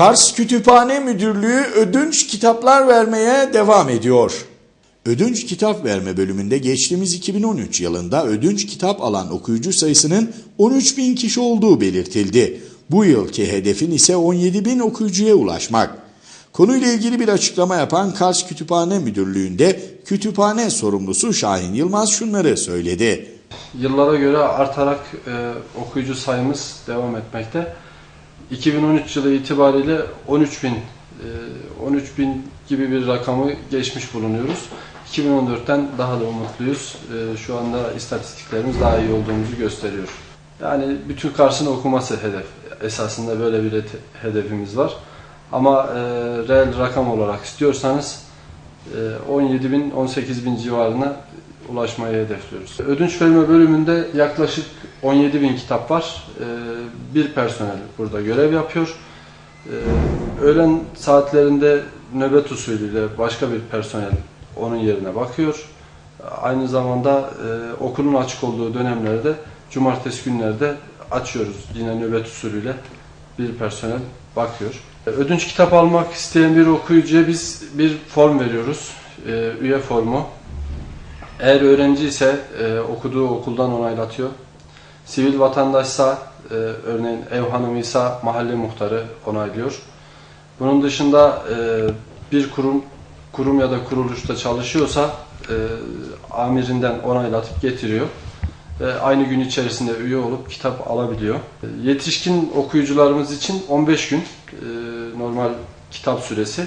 Kars Kütüphane Müdürlüğü ödünç kitaplar vermeye devam ediyor. Ödünç kitap verme bölümünde geçtiğimiz 2013 yılında ödünç kitap alan okuyucu sayısının 13 bin kişi olduğu belirtildi. Bu yılki hedefin ise 17 bin okuyucuya ulaşmak. Konuyla ilgili bir açıklama yapan Kars Kütüphane Müdürlüğü'nde kütüphane sorumlusu Şahin Yılmaz şunları söyledi. Yıllara göre artarak e, okuyucu sayımız devam etmekte. 2013 yılı itibariyle 13 bin, e, 13 bin gibi bir rakamı geçmiş bulunuyoruz. 2014'ten daha da umutluyuz. E, şu anda istatistiklerimiz daha iyi olduğumuzu gösteriyor. Yani bütün Kars'ın okuması hedef. Esasında böyle bir hede- hedefimiz var. Ama e, reel rakam olarak istiyorsanız e, 17 bin, 18 bin civarına ulaşmayı hedefliyoruz. Ödünç verme bölümünde yaklaşık 17 bin kitap var. E, Bir personel burada görev yapıyor. E, Öğlen saatlerinde nöbet usulüyle başka bir personel onun yerine bakıyor. Aynı zamanda e, okulun açık olduğu dönemlerde cumartesi günlerde açıyoruz. Yine nöbet usulüyle bir personel bakıyor. Ödünç kitap almak isteyen bir okuyucuya biz bir form veriyoruz. E, üye formu. Eğer öğrenci ise e, okuduğu okuldan onaylatıyor. Sivil vatandaşsa, e, örneğin ev hanımıysa mahalle muhtarı onaylıyor. Bunun dışında e, bir kurum kurum ya da kuruluşta çalışıyorsa e, amirinden onaylatıp getiriyor. E, aynı gün içerisinde üye olup kitap alabiliyor. E, yetişkin okuyucularımız için 15 gün e, normal kitap süresi.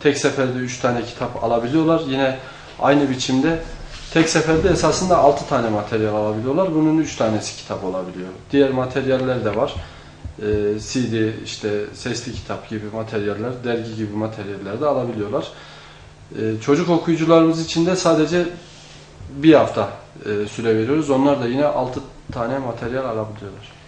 Tek seferde 3 tane kitap alabiliyorlar. Yine aynı biçimde tek seferde esasında 6 tane materyal alabiliyorlar. Bunun 3 tanesi kitap olabiliyor. Diğer materyaller de var. Ee, CD, işte sesli kitap gibi materyaller, dergi gibi materyaller de alabiliyorlar. Ee, çocuk okuyucularımız için de sadece bir hafta e, süre veriyoruz. Onlar da yine 6 tane materyal alabiliyorlar.